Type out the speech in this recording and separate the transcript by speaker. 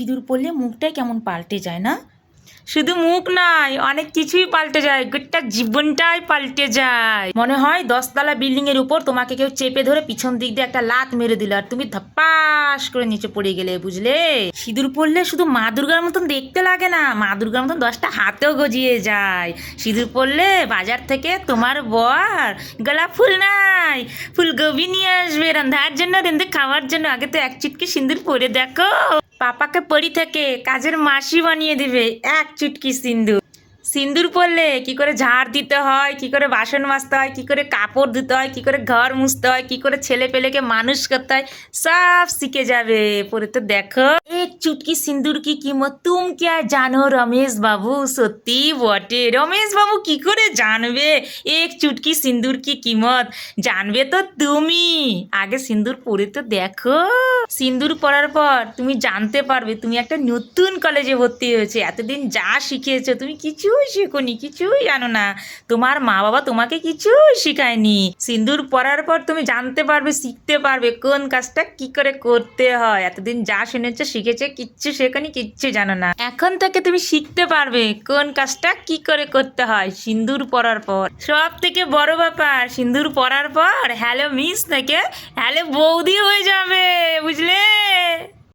Speaker 1: সিঁদুর পরলে মুখটাই কেমন পাল্টে যায় না? শুধু মুখ নাই অনেক কিছুই পাল্টে যায় গোটা জীবনটাই পাল্টে যায়। মনে হয় দশতলা বিল্ডিং এর উপর তোমাকে কেউ চেপে ধরে পিছন দিক দিয়ে একটা লাত মেরে দিল আর তুমি ধপাস করে নিচে পড়ে গেলে বুঝলে? সিঁদুর পরলে শুধু মা দুর্গার মতন দেখতে লাগে না মা দুর্গার মতন দশটা হাতেও গজিয়ে যায়। সিঁদুর পরলে বাজার থেকে তোমার বর গোলাপ ফুল নাই ফুলকপি নিয়ে আসবে রান্ধার জন্য রেঁধে খাওয়ার জন্য। আগে তো এক চুটকি সিঁদুর পরে দেখো। পাপাকে পড়ি থেকে কাজের মাসি বানিয়ে দিবে এক চুটকি সিন্দুর। সিন্দুর পরলে কি করে ঝাড় দিতে হয়, কি করে বাসন মাজতে হয়, কি করে কাপড় ধুতে হয়, কি করে ঘর মুছতে হয়, কি করে ছেলে পেলেকে মানুষ করতে হয়, সব শিখে যাবে। পরে তো দেখো, এক চুটকি সিন্দুর কি কিমত তুম क्या জানো রমেশ বাবু? সত্যি বটে। রমেশ বাবু কি করে জানবে? এক চুটকি সিন্দুর কি কিমত? জানবে তো তুমি। আগে সিন্দুর পরে তো দেখো। সিন্দুর পড়ার পর তুমি জানতে পারবে, তুমি একটা নতুন কলেজে ভর্তি হয়েছে, এতদিন যা শিখিয়েছো, তুমি কিছুই শেখোনি, কিছুই জানো না। তোমার মা বাবা তোমাকে কিছুই শেখায়নি। সিন্দুর পরার পর তুমি জানতে পারবে, শিখতে পারবে কোন কাজটা কি করে করতে হয়। এতদিন যা শুনেছো, শিখেছে, কিচ্ছু শেখনি, কিচ্ছু জানো না। এখন থেকে তুমি শিখতে পারবে কোন কাজটা কি করে করতে হয় সিন্দুর পড়ার পর। সব থেকে বড় ব্যাপার, সিন্দুর পড়ার পর হ্যালো মিস থেকে হ্যালো বৌদি হয়ে যাবে।